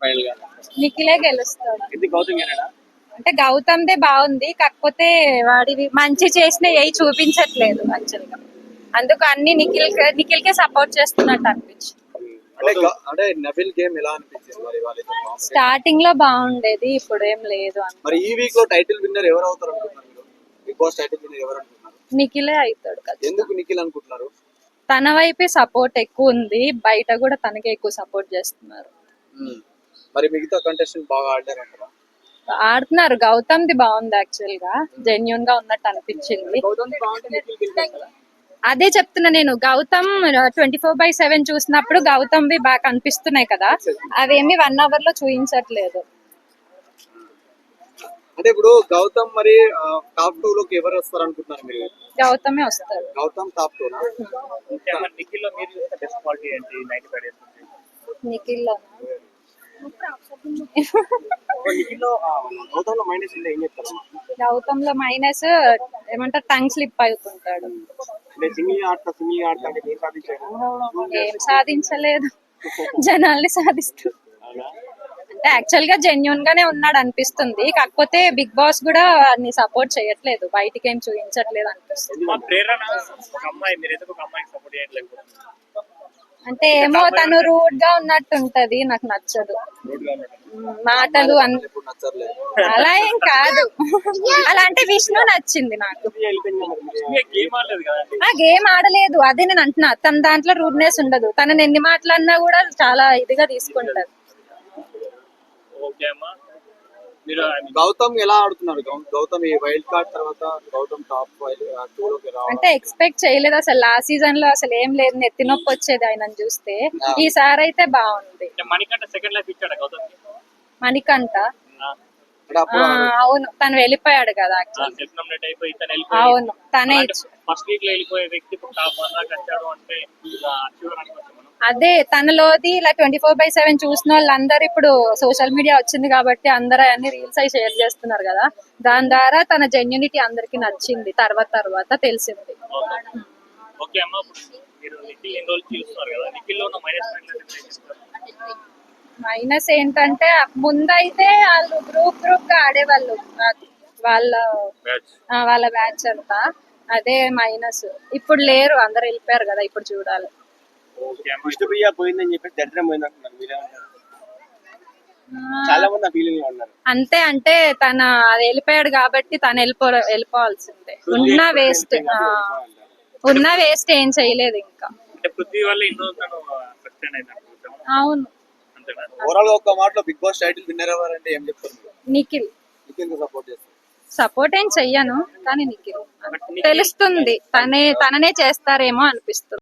ఫైనల్గా నిఖిలే గెలుస్తాడు. ఇది గౌతమ్ గారేనా? అంటే గౌతమ్దే బాగుంది కాకపోతే వాడివి మంచి చేసిన ఏ చూపించట్లేదు యాక్చువల్గా. అందుకు అన్ని నిఖిల్ నిఖిల్కే సపోర్ట్ చేస్తున్నట్టు అనిపించింది. అంటే గ- అంటే నబిల్ గేమ్ ఎలా అనిపించింది మరి వాళ్ళిద్దరు combination? స్టార్టింగ్లో బాగుండేది ఇప్పుడు ఏం లేదు అని మరి ఈ వీక్లో టైటిల్ విన్నర్ ఎవరు అవుతారు అనుకుంటున్నారు మీరు? బిగ్ బాస్ టైటిల్ విన్నర్ ఎవరు అనుకుంటున్నారు? నిఖిలే అవుతాడు కదా ఎందుకు నిఖిల్ అనుకుంటున్నారు? తన వైపే సపోర్ట్ ఎక్కువ ఉంది బయట కూడా తనకే ఎక్కువ సపోర్ట్ చేస్తున్నారు. మరి మిగతా కంటెస్టెంట్ బాగా ఆడారంటారా? ఆడుతున్నారు. గౌతమ్ది బాగుంది యాక్చువల్గా. జెన్యున్గా ఉన్నట్టు అనిపించింది. అదే చెప్తున్నా నేను. Gautam twenty four by seven చూసినప్పుడు గౌతమ్వి బాగా కనిపిస్తున్నాయి కదా. అవేమి వన్ అవర్లో చూపించట్లేదు అంటే ఇప్పుడు గౌతమ్ మరి టాప్ టూ లోకి ఎవరు వస్తారు అనుకుంటున్నారు మీరు? గౌతమే వస్తాడు గౌతమ్ టాప్ టూనా ఓకే మరి నిఖిల్లో మీరు చూస్తే బెస్ట్ క్వాలిటీ ఏంటి? నైన్టీ ఫైవ్ డేస్ నిఖిల్లో నిఖిల్లో గౌతమ్లో మైనస్ ఏమంటారు టంగ్ స్లిప్ అవుతుంటాడు ఏం సాధించలేదు. జనాల్ని సాధిస్తూ. అంటే యాక్చువల్గా జెన్యున్ గానే ఉన్నాడు అనిపిస్తుంది. కాకపోతే బిగ్ బాస్ కూడా అన్ని సపోర్ట్ చేయట్లేదు. బయటికి ఏం చూపించట్లేదు అనిపిస్తుంది అంటే ఏమో తను రూడ్గా ఉన్నట్టు ఉంటది నాకు నచ్చదు. మాటలు అలా ఏం కాదు. అలా అంటే విష్ణు నచ్చింది నాకు. ఆ గేమ్ ఆడలేదు. అదే నేను అంటున్నా తన దాంట్లో రూడ్నెస్ ఉండదు. తనని ఎన్ని మాటలన్నా కూడా చాలా ఇదిగా తీసుకుంటది. అమ్మా. మీరు గౌతమ్ ఎలా ఆడుతున్నారు? గౌతమ్ ఈ వైల్డ్ కార్డ్ తర్వాత గౌతమ్ టాప్ అంటే ఎక్స్పెక్ట్ చేయలేదు అసలు. లాస్ట్ సీజన్లో అసలు ఏం లేదు. నెత్తి నొప్పి వచ్చేది ఆయన చూస్తే. ఈసారి అయితే బాగుంది. మణికంట సెకండ్ లైఫ్ ఇచ్చాడు గౌతమ్ మణికంట అవును. తను వెళ్ళిపోయాడు కదా అవును. తనే ఇచ్చు ఫస్ట్ వీక్లో వెళ్ళిపోయే వ్యక్తి టాప్ వన్ దాకా వచ్చాడు అంటే అదే తనలోది ఇలా ట్వంటీ ఫోర్ బై సెవెన్ చూసిన వాళ్ళందరూ ఇప్పుడు సోషల్ మీడియా వచ్చింది కాబట్టి అందరూ అన్ని రీల్స్ అవి షేర్ చేస్తున్నారు కదా. దాని ద్వారా తన జెన్యునిటీ అందరికి నచ్చింది తర్వాత తర్వాత తెలిసింది. మైనస్ ఏంటంటే ముందైతే వాళ్ళు గ్రూప్ గ్రూప్గా ఆడేవాళ్ళు. వాళ్ళ వాళ్ళ బ్యాచ్ అంతా. అదే మైనస్ ఇప్పుడు లేరు అందరు వెళ్ళిపోయారు కదా ఇప్పుడు చూడాలి. పోయిందని చెప్పి దరిద్రం పోయింది అంటున్నారు. మీరేమంటారు ఆ, చాలా మంది ఆ ఫీలింగ్ ఉన్నారు. అంతే అంటే తన అది వెళ్ళిపోయాడు కాబట్టి తను వెళ్ళిపో వెళ్ళిపోవాల్సిందే. ఉన్న వేస్ట్ ఉన్న వేస్ట్ ఏం చేయలేదు ఇంకా. అంటే పృథ్వీ వల్ల ఇన్ని రోజులు తను సస్టైన్ అయింది అనుకుంటాం. అవును. ఓవరాల్ ఒక్క మాటలో బిగ్ బాస్ టైటిల్ విన్నర్ ఏం చెప్తారు నిఖిల్. నిఖిల్ సపోర్ట్ చేస్తారు. సపోర్ట్ ఏం చెయ్యను కానీ నిఖిల్. తెలుస్తుంది తనే తననే చేస్తారేమో అనిపిస్తుంది.